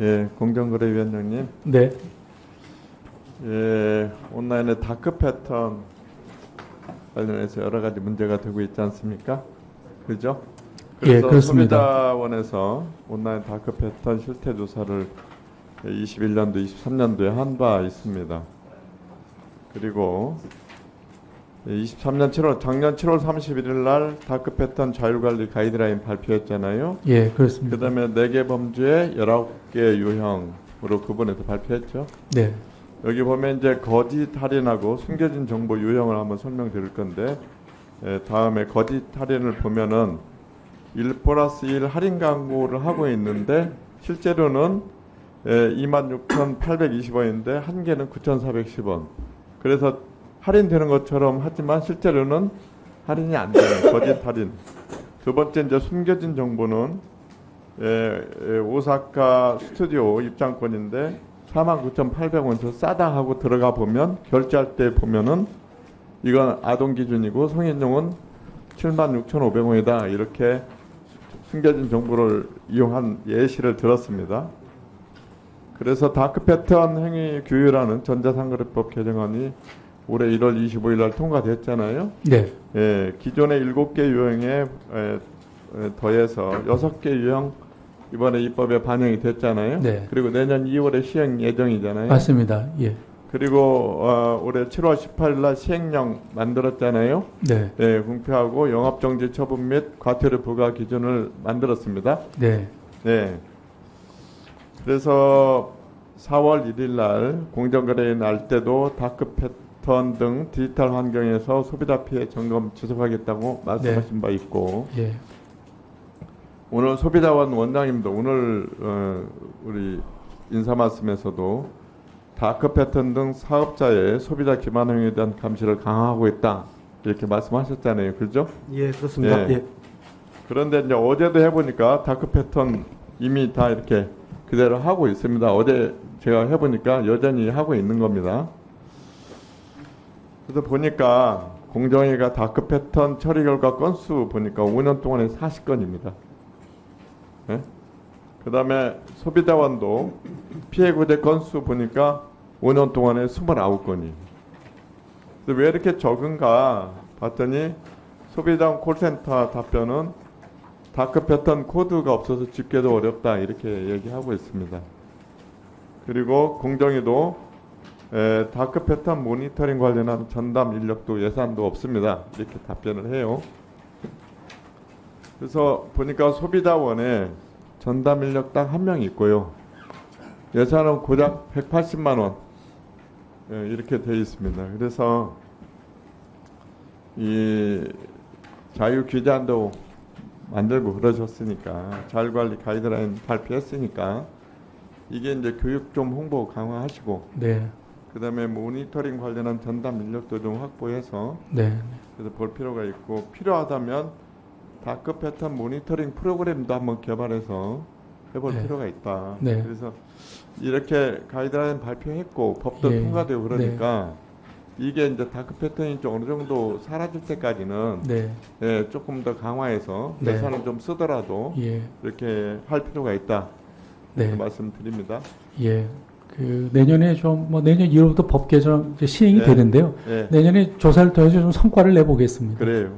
예, 공정거래위원장님. 네, 예, 온라인의 다크 패턴 관련해서 여러 가지 문제가 되고 있지 않습니까? 그죠? 예, 그렇습니다. 소비자원에서 온라인 다크 패턴 실태 조사를 21년도, 23년도에 한 바 있습니다. 그리고 23년 7월, 작년 7월 31일 날 다크 패턴 자율관리 가이드라인 발표했잖아요. 예, 그렇습니다. 그다음에 4개 범죄 19개 유형으로 구분해서 발표했죠. 네, 여기 보면 이제 거짓 할인하고 숨겨진 정보 유형을 한번 설명드릴 건데 에, 다음에 거짓 할인을 보면은 1 플러스 1 할인 광고를 하고 있는데 실제로는 26,820원인데 한 개는 9,410원. 그래서 할인되는 것처럼 하지만 실제로는 할인이 안 되는 거짓 할인. 두 번째 이제 숨겨진 정보는 에, 에, 오사카 스튜디오 입장권인데 49,800원 저 싸다 하고 들어가 보면 결제할 때 보면은 이건 아동 기준이고 성인용은 76,500원이다 이렇게 숨겨진 정보를 이용한 예시를 들었습니다. 그래서 다크 패턴 행위 규율하는 전자상거래법 개정안이 올해 1월 25일 날 통과됐잖아요. 네, 예, 기존의 7개 유형에 에, 에, 더해서 6개 유형 이번에 입법에 반영이 됐잖아요. 네. 그리고 내년 2월에 시행 예정이잖아요. 맞습니다. 예, 그리고 어, 올해 7월 18일 날 시행령 만들었잖아요. 네, 예, 공표하고 영업 정지 처분 및 과태료 부과 기준을 만들었습니다. 네, 네. 그래서 4월 1일 날 공정거래인 날 때도 다 크 패턴 등 디지털 환경에서 소비자 피해 점검 지속하겠다고 말씀하신 바 있고 예, 오늘 소비자원 원장님도 오늘 어, 우리 인사 말씀에서도 다크 패턴 등 사업자의 소비자 기반 행위에 대한 감시를 강화하고 있다 이렇게 말씀하셨잖아요, 그죠? 예, 그렇습니다. 예. 예. 그런데 이제 어제도 해보니까 다크 패턴 이미 다 이렇게 그대로 하고 있습니다. 어제 제가 해보니까 여전히 하고 있는 겁니다. 그래서 보니까 공정위가 다크 패턴 처리 결과 건수 보니까 5년 동안에 40건입니다. 그 다음에 소비자원도 피해 구제 건수 보니까 5년 동안에 29건이. 왜 이렇게 적은가 봤더니 소비자원 콜센터 답변은 다크 패턴 코드가 없어서 집계도 어렵다 이렇게 얘기하고 있습니다. 그리고 공정위도 에, 다크 패턴 모니터링 관련한 전담 인력도 예산도 없습니다. 이렇게 답변을 해요. 그래서 보니까 소비자원에 전담 인력 딱한명 있고요. 예산은 고작 180만 원 예, 이렇게 되어 있습니다. 그래서 이 자유 규제안도 만들고 그러셨으니까 자율관리 가이드라인 발표했으니까 이게 이제 교육 좀 홍보 강화하시고 네, 그다음에 모니터링 관련한 전담 인력도 좀 확보해서 네, 그래서 볼 필요가 있고 필요하다면 다크 패턴 모니터링 프로그램도 한번 개발해서 해볼 네. 필요가 있다. 네. 그래서 이렇게 가이드라인 발표했고 법도 예. 통과되고 그러니까 이게 이제 다크 패턴이 좀 어느 정도 사라질 때까지는 네, 예, 조금 더 강화해서 네. 예산을 좀 쓰더라도 예, 이렇게 할 필요가 있다. 네, 말씀드립니다. 예. 그 내년에 좀 뭐 내년 1월부터 법 개정 시행이 네. 되는데요. 예, 내년에 조사를 통해서 좀 성과를 내보겠습니다. 그래요.